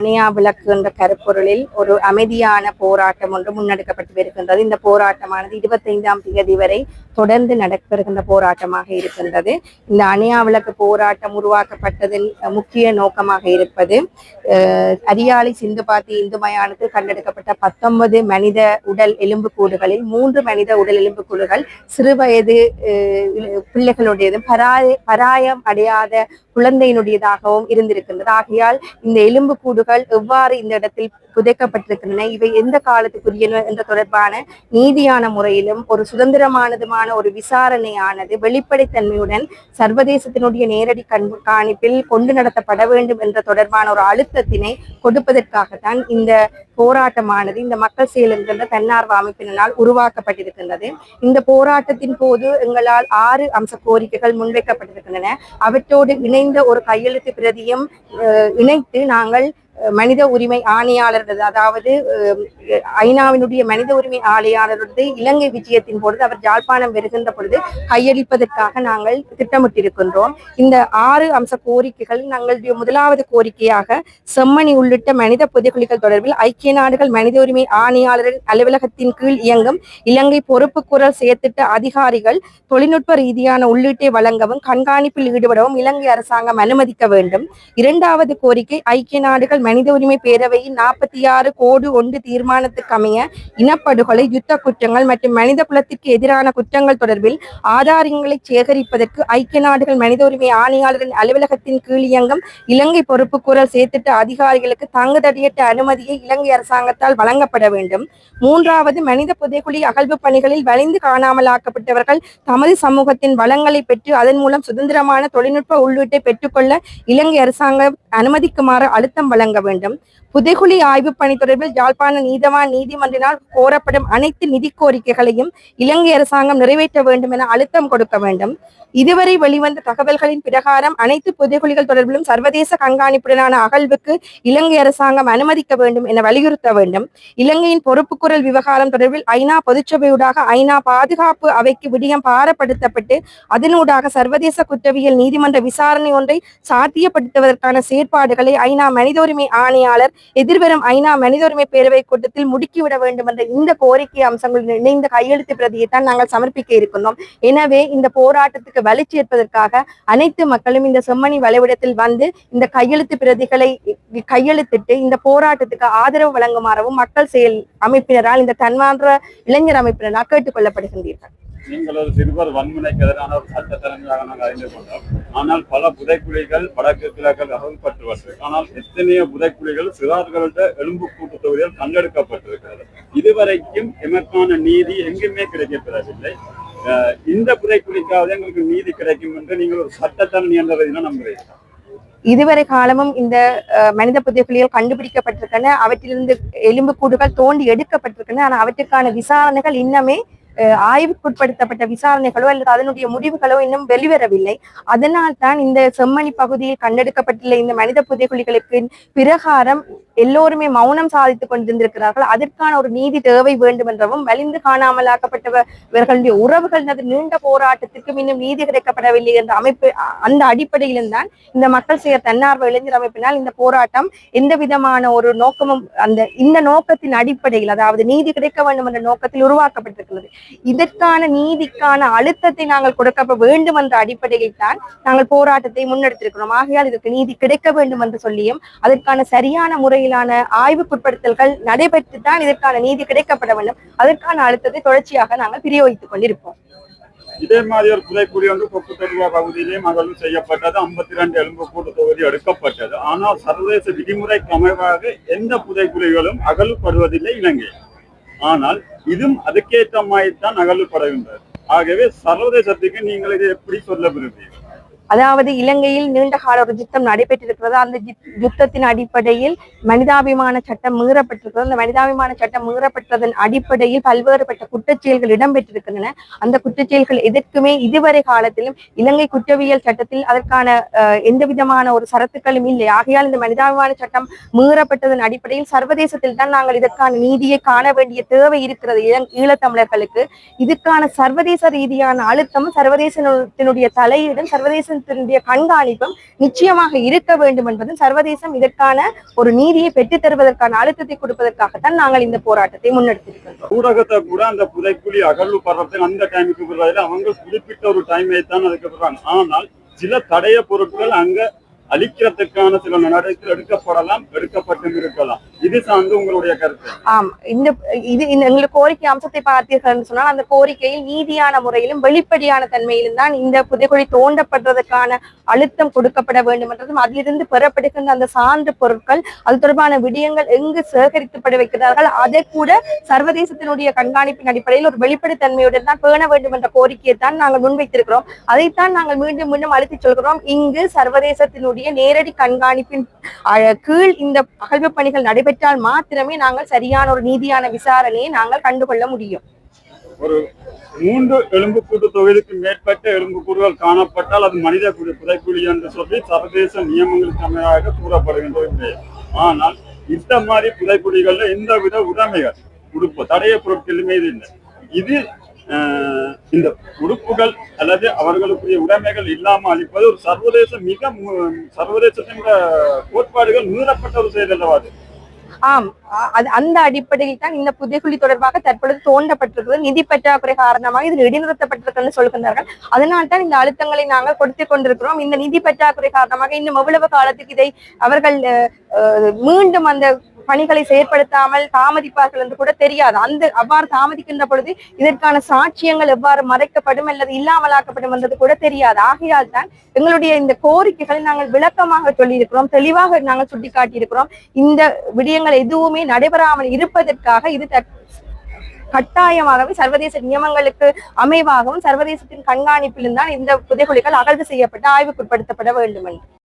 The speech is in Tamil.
அணையா விளக்கு என்ற கருப்பொருளில் ஒரு அமைதியான போராட்டம் ஒன்று முன்னெடுக்கப்பட்டு வருகின்றது. இந்த போராட்டமானது இருபத்தைந்தாம் தேதி வரை தொடர்ந்து நடைபெறுகின்ற போராட்டமாக இருக்கின்றது. இந்த அணையா விளக்கு போராட்டம் உருவாக்கப்பட்டதின் முக்கிய நோக்கமாக இருப்பது அரியாலை அரியாலை சிந்துபாத்தி இந்து மயானத்தில் கண்டெடுக்கப்பட்ட பத்தொன்பது மனித உடல் எலும்புக்கூடுகளில் மூன்று மனித உடல் எலும்புக்கூடுகள் சிறுவயது அஹ், பிள்ளைகளுடையதும் பராய பராயம் அடையாத குழந்தையினுடையதாகவும் இருந்திருக்கின்றது. ஆகையால் இந்த எலும்புக்கூடுகள் எவ்வாறு இந்த இடத்தில் புதைக்கப்பட்டிருக்கின்றன? இவை எந்த காலத்துக்குரியன? என்ற தொடர்பான நீதியான முறையிலும் ஒரு சுதந்திரமானதுமான ஒரு விசாரணையானது வெளிப்படைத்தன்மையுடன் சர்வதேசத்தினுடைய நேரடி கண்காணிப்பில் கொண்டு நடத்தப்பட வேண்டும் என்ற தொடர்பான ஒரு அழுத்தத்தினை கொடுப்பதற்காகத்தான் இந்த போராட்டமானது இந்த மக்கள் செயல் என்கின்ற தன்னார்வ அமைப்பினால் உருவாக்கப்பட்டிருக்கின்றது. இந்த போராட்டத்தின் போது எங்களால் ஆறு அம்ச கோரிக்கைகள் முன்வைக்கப்பட்டிருக்கின்றன. அவற்றோடு இணைந்த ஒரு கையெழுத்து பிரதியும் அஹ், இணைத்து நாங்கள் மனித உரிமை ஆணையாளர்கள் அதாவது ஐநாவினுடைய மனித உரிமை ஆணையாளருடைய இலங்கை விஜயத்தின் பொழுது அவர் ஜாழ்ப்பாணம் வருகின்ற பொழுது கையளிப்பதற்காக நாங்கள் திட்டமிட்டிருக்கின்றோம். இந்த ஆறு அம்ச கோரிக்கைகள் நாங்களுடைய முதலாவது கோரிக்கையாக செம்மணி உள்ளிட்ட மனித புதைகுழிகள் தொடர்பில் ஐக்கிய நாடுகள் மனித உரிமை ஆணையாளரின் அலுவலகத்தின் கீழ் இயங்கும் இலங்கை பொறுப்பு குரல் செயற்திட்ட அதிகாரிகள் தொழில்நுட்ப ரீதியான உள்ளீட்டை வழங்கவும் கண்காணிப்பில் ஈடுபடவும் இலங்கை அரசாங்கம் அனுமதிக்க வேண்டும். இரண்டாவது கோரிக்கை ஐக்கிய நாடுகள் மனித உரிமை பேரவையின் நாற்பத்தி ஆறு கோடு ஒன்று தீர்மானத்துக்கு அமைய இனப்படுகொலை யுத்த குற்றங்கள் மற்றும் மனித குலத்திற்கு எதிரான குற்றங்கள் தொடர்பில் ஆதாரங்களை சேகரிப்பதற்கு ஐக்கிய நாடுகள் மனித உரிமை ஆணையாளரின் அலுவலகத்தின் கீழ் இயங்கும் இலங்கை பொறுப்புக்கூறல் சேர்த்திட்ட அதிகாரிகளுக்கு தங்குதடியற்ற அனுமதியை இலங்கை அரசாங்கத்தால் வழங்கப்பட வேண்டும். மூன்றாவது மனித புதைக்குழி அகழ்வு பணிகளில் வலிந்து காணாமலாக்கப்பட்டவர்கள் தமது சமூகத்தின் வளங்களை பெற்று அதன் மூலம் சுதந்திரமான தொழில்நுட்ப உள்ளீட்டை பெற்றுக்கொள்ள இலங்கை அரசாங்கம் அனுமதிக்குமாறு அழுத்தம் வழங்க வேண்டும். புதைகுழி ஆய்வு பணி தொடர்பில் யாழ்ப்பாண நீதவான் நீதிமன்றினால் கோரப்படும் அனைத்து நிதி கோரிக்கைகளையும் இலங்கை அரசாங்கம் நிறைவேற்ற வேண்டும் என அழுத்தம் கொடுக்க வேண்டும். இதுவரை வெளிவந்த தகவல்களின் பிரகாரம் அனைத்து புதைகுழிகள் தொடர்பிலும் சர்வதேச கண்காணிப்புடனான அகழ்வுக்கு இலங்கை அரசாங்கம் அனுமதிக்க வேண்டும் என வலியுறுத்த வேண்டும். இலங்கையின் பொறுப்புக்குரல் விவகாரம் தொடர்பில் ஐநா பொதுச்சபையூடாக ஐநா பாதுகாப்பு அவைக்கு விடியம் பாரப்படுத்தப்பட்டு அதனூடாக சர்வதேச குற்றவியல் நீதிமன்ற விசாரணை ஒன்றை சாத்தியப்படுத்துவதற்கான செயற்பாடுகளை ஐநா மனித உரிமை ஆணையாளர் எதிர்வரும் ஐநா மனித உரிமை பேரவை கூட்டத்தில் முடுக்கிவிட வேண்டும் என்ற இந்த கோரிக்கை அம்சங்களுடன் இணைந்த கையெழுத்து பிரதியை தான் நாங்கள் சமர்ப்பிக்க இருக்கின்றோம். எனவே இந்த போராட்டத்துக்கு வலி சேர்ப்பதற்காக அனைத்து மக்களும் இந்த செம்மணி வளைவிடத்தில் வந்து இந்த கையெழுத்து பிரதிகளை கையெழுத்திட்டு இந்த போராட்டத்துக்கு ஆதரவு வழங்குமாறவும் மக்கள் செயல் அமைப்பினரால் இந்த தன்மான்ற இளைஞர் அமைப்பினரால் கேட்டுக்கொள்ளப்படுகின்றீர்கள் நீங்கள் ஒரு சிறுவர் வன்முறைக்கு எதிரான ஒரு சட்ட நாங்கள் அறிந்து கொண்டோம். ஆனால் பல புதைக்குழிகள் வடக்கு கிழக்கில் அகழ்பட்டுள்ளது ஆனால் எத்தனையோ புதைக்குழிகள் சிறார்களோட எலும்பு கூட்டு தொகுதியில் கண்டெடுக்கப்பட்டிருக்கிறது இதுவரைக்கும் எமக்கான நீதி எங்குமே கிடைக்கப்பெறவில்லை. அஹ் இந்த புதைக்குழிக்காவது எங்களுக்கு நீதி கிடைக்கும் என்று நீங்கள் ஒரு சட்டத்தரணி என்றதை நம்புகிறீர்கள். இதுவரை காலமும் இந்த மனித புதைக்குழிகள் கண்டுபிடிக்கப்பட்டிருக்கின்றன. அவற்றிலிருந்து எலும்புக்கூடுகள் தோண்டி எடுக்கப்பட்டிருக்கின்றன. ஆனால் அவற்றுக்கான விசாரணைகள் இன்னமே ஆய்வுக்குட்படுத்தப்பட்ட விசாரணைகளோ அல்லது அதனுடைய முடிவுகளோ இன்னும் வெளிவரவில்லை. அதனால் தான் இந்த செம்மணி பகுதியில் கண்டெடுக்கப்பட்டுள்ள இந்த மனித புதைகுழிகளுக்கு பிரகாரம் எல்லோருமே மௌனம் சாதித்துக் கொண்டிருந்திருக்கிறார்கள். அதற்கான ஒரு நீதி தேவை வேண்டும் என்றவும் வலிந்து காணாமலாக்கப்பட்டவர்களுடைய உறவுகள் நீண்ட போராட்டத்திற்கும் இன்னும் நீதி கிடைக்கப்படவில்லை என்ற அமைப்பு அந்த அடிப்படையிலும் தான் இந்த மக்கள் செய்ய தன்னார்வ இளைஞர் அமைப்பினால் இந்த போராட்டம் எந்த விதமான ஒரு நோக்கமும் அந்த இந்த நோக்கத்தின் அடிப்படையில் அதாவது நீதி கிடைக்க வேண்டும் என்ற நோக்கத்தில் உருவாக்கப்பட்டிருக்கிறது. இதற்கான நீதிக்கான அழுத்தத்தை நாங்கள் கொடுக்க வேண்டும் என்ற அடிப்படையில் தான் நாங்கள் போராட்டத்தை முன்னெடுத்திருக்கிறோம். ஆகையால் இதற்கு நீதி கிடைக்க வேண்டும் என்று சொல்லியும் அதற்கான சரியான முறையிலான ஆய்வுக்குட்படுத்தல்கள் நடைபெற்று தான் இதற்கான நீதி கிடைக்கப்பட வேண்டும். அதற்கான அழுத்தத்தை தொடர்ச்சியாக நாங்கள் பிரயோகித்துக் கொண்டிருப்போம். இதே மாதிரி ஒரு புதைக்குழி வந்து கொக்கு தொடுவா பகுதியிலேயும் அகழ்வு செய்யப்பட்டது. ஐம்பத்தி ரெண்டு எலும்பு கூட்டு தொகுதி எடுக்கப்பட்டது. ஆனால் சர்வதேச விதிமுறைக்கு அமைவாக எந்த புதைக்குழிகளும் அகலப்படுவதில்லை இலங்கை. ஆனால் இதுவும் அதுக்கேற்ற மாதிரி தான் அகழ்வுபடுகின்றது ஆகவே சர்வதேசத்துக்கு நீங்கள் இதை எப்படி சொல்ல விரும்புகிறீர்கள் அதாவது இலங்கையில் நீண்ட கால ஒரு யுத்தம் நடைபெற்றிருக்கிறது. அந்த யுத்தத்தின் அடிப்படையில் மனிதாபிமான சட்டம் மீறப்பட்டிருக்கிறது. அந்த மனிதாபிமான சட்டம் மீறப்பட்டதன் அடிப்படையில் பல்வேறுபட்ட குற்றச்செயல்கள் இடம்பெற்றிருக்கின்றன. அந்த குற்றச்செயல்கள் எதற்குமே இதுவரை காலத்திலும் இலங்கை குற்றவியல் சட்டத்தில் அதற்கான அஹ், எந்த விதமான ஒரு சரத்துக்களும் இல்லை. ஆகையால் இந்த மனிதாபிமான சட்டம் மீறப்பட்டதன் அடிப்படையில் சர்வதேசத்தில் தான் நாங்கள் இதற்கான நீதியை காண வேண்டிய தேவை இருக்கிறது. இளங் ஈழத்தமிழர்களுக்கு. இதுக்கான சர்வதேச ரீதியான அழுத்தமும் சர்வதேசத்தினுடைய தலையீடும் சர்வதேச சர்வதேசத்தினுடைய கண்காணிப்பும் நிச்சயமாக இருக்க வேண்டும் என்பதும் சர்வதேசம் இதற்கான ஒரு நீதியை பெற்றுத் தருவதற்கான அழுத்தத்தை கொடுப்பதற்காகத்தான் நாங்கள் இந்த போராட்டத்தை முன்னெடுத்திருக்கிறோம். ஊடகத்தை கூட அந்த புதைக்குழி அகழ்வு படுறதுக்கு அந்த டைமுக்கு அவங்க குறிப்பிட்ட ஒரு டைமை தான் அதுக்கு ஆனால் சில தடைய பொருட்கள் அங்க அழிக்கிறதுக்கான சில நடவடிக்கைகள் எடுக்கப்படலாம் எடுக்கப்பட்டும் இருக்கலாம். இது சார்ந்து உங்களுடைய கருத்து. ஆம். இந்த இது இந்த எங்களுக்கு கோரிக்கை அம்சத்தை பார்த்தீர்கள் சொன்னால் அந்த கோரிக்கையில் நீதியான முறையிலும் வெளிப்படையான தன்மையிலும் தான் இந்த புதைக்குழி தோண்டப்படுறதுக்கான அழுத்தம் கொடுக்கப்பட வேண்டும் என்றதும் அதிலிருந்து பெறப்படுகின்ற அந்த சான்று பொருட்கள் அது தொடர்பான விடயங்கள் எங்கு சேகரிக்கப்பட வைக்கிறார்கள் அதை கூட சர்வதேசத்தினுடைய கண்காணிப்பின் அடிப்படையில் ஒரு வெளிப்படைத்தன்மையுடன் தான் பேண வேண்டும் என்ற கோரிக்கையை தான் நாங்கள் முன்வைத்திருக்கிறோம். அதைத்தான் நாங்கள் மீண்டும் மீண்டும் அழுத்தி சொல்கிறோம். இங்கு சர்வதேசத்தினுடைய நேரடி கண்காணிப்பின் கீழ் இந்த அகழ்வு பணிகள் நடைபெற்றால் மாத்திரமே நாங்கள் சரியான ஒரு நீதியான விசாரணையை நாங்கள் கண்டுகொள்ள முடியும். ஒரு மூன்று எலும்புக்கூட்டு தொகுதிக்கு மேற்பட்ட எலும்புக்கூடுகள் காணப்பட்டால் அது மனித குடி புதைக்குழி என்று சொல்லி சர்வதேச நியமங்களுக்கு அமையாக கூறப்படுகின்றது. ஆனால் இந்த மாதிரி புதைக்குழிகள்ல எந்த வித உடைமைகள் உடுப்பு தடைய பொருட்களுமே இது இல்லை. இது இந்த உடுப்புகள் அல்லது அவர்களுக்குரிய உடைமைகள் இல்லாமல் அளிப்பது ஒரு சர்வதேச மிக சர்வதேசத்தின் கோட்பாடுகள் மீறப்பட்ட ஒரு செயல் அல்லவா அது? ஆம். அது அந்த அடிப்படையில் தான் இந்த புதைக்குழி தொடர்பாக தற்பொழுது தோண்டப்பட்டிருக்கிறது. நிதி பற்றாக்குறை காரணமாக இது இடைநிறுத்தப்பட்டிருக்கிறது சொல்கின்றார்கள். அதனால் தான் இந்த அழுத்தங்களை நாங்கள் கொடுத்து கொண்டிருக்கிறோம். இந்த நிதி பற்றாக்குறை காரணமாக இன்னும் எவ்வளவு காலத்துக்கு இதை அவர்கள் மீண்டும் அந்த பணிகளை செயற்படுத்தாமல் தாமதிப்பார்கள் என்று கூட தெரியாது. அந்த அவ்வாறு தாமதிக்கின்ற பொழுது இதற்கான சாட்சியங்கள் எவ்வாறு மறைக்கப்படும் அல்லது இல்லாமலாக்கப்படும் என்றது கூட தெரியாது. ஆகையால் தான் எங்களுடைய இந்த கோரிக்கைகளை நாங்கள் விளக்கமாக சொல்லியிருக்கிறோம். தெளிவாக நாங்கள் சுட்டிக்காட்டியிருக்கிறோம். இந்த விடயங்கள் எதுவுமே நடைபெறாமல் இருப்பதற்காக இது கட்டாயமாகவும் சர்வதேச நியமங்களுக்கு அமைவாகவும் சர்வதேசத்தின் கண்காணிப்பிலும் தான் இந்த புதைகுழிகள் அகழ்வு செய்யப்பட்டு ஆய்வுக்குட்படுத்தப்பட வேண்டும் என்று